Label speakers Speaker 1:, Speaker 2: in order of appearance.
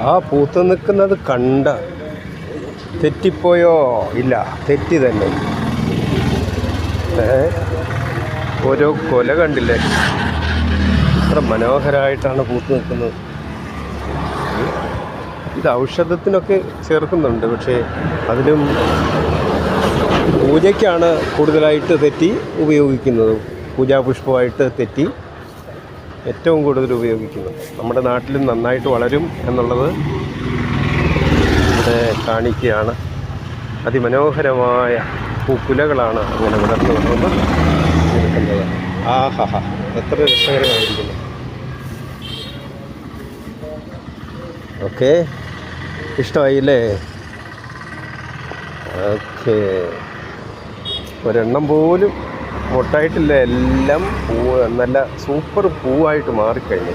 Speaker 1: ആ പൂത്ത് നിൽക്കുന്നത് കണ്ട തെറ്റിപ്പോയോ? ഇല്ല തെറ്റി തന്നെ. ഓരോ കൊല കണ്ടില്ലേ? എത്ര മനോഹരമായിട്ടാണ് പൂത്ത് നിൽക്കുന്നത്. ഇത് ഔഷധത്തിനൊക്കെ ചേർക്കുന്നുണ്ട് പക്ഷേ അതിലും പൂജയ്ക്കാണ് കൂടുതലായിട്ട് തെറ്റി ഉപയോഗിക്കുന്നത്. പൂജാപുഷ്പമായിട്ട് തെറ്റി ഏറ്റവും കൂടുതൽ ഉപയോഗിക്കുന്നത്. നമ്മുടെ നാട്ടിലും നന്നായിട്ട് വളരും എന്നുള്ളത് ഇവിടെ കാണിക്കുകയാണ്. അതിമനോഹരമായ പൂക്കുലകളാണ് അങ്ങനെ വളർന്നു വന്നത്. നിൽക്കുന്നത് ആഹാ. എത്ര രസകരമായിരിക്കുന്നു. ഓക്കെ. ഇഷ്ടമായില്ലേ? ഓക്കെ. ഒരെണ്ണം പോലും മൊട്ടായിട്ടില്ല എല്ലാം പൂ നല്ല സൂപ്പർ പൂവായിട്ട് മാറിക്കഴിഞ്ഞു.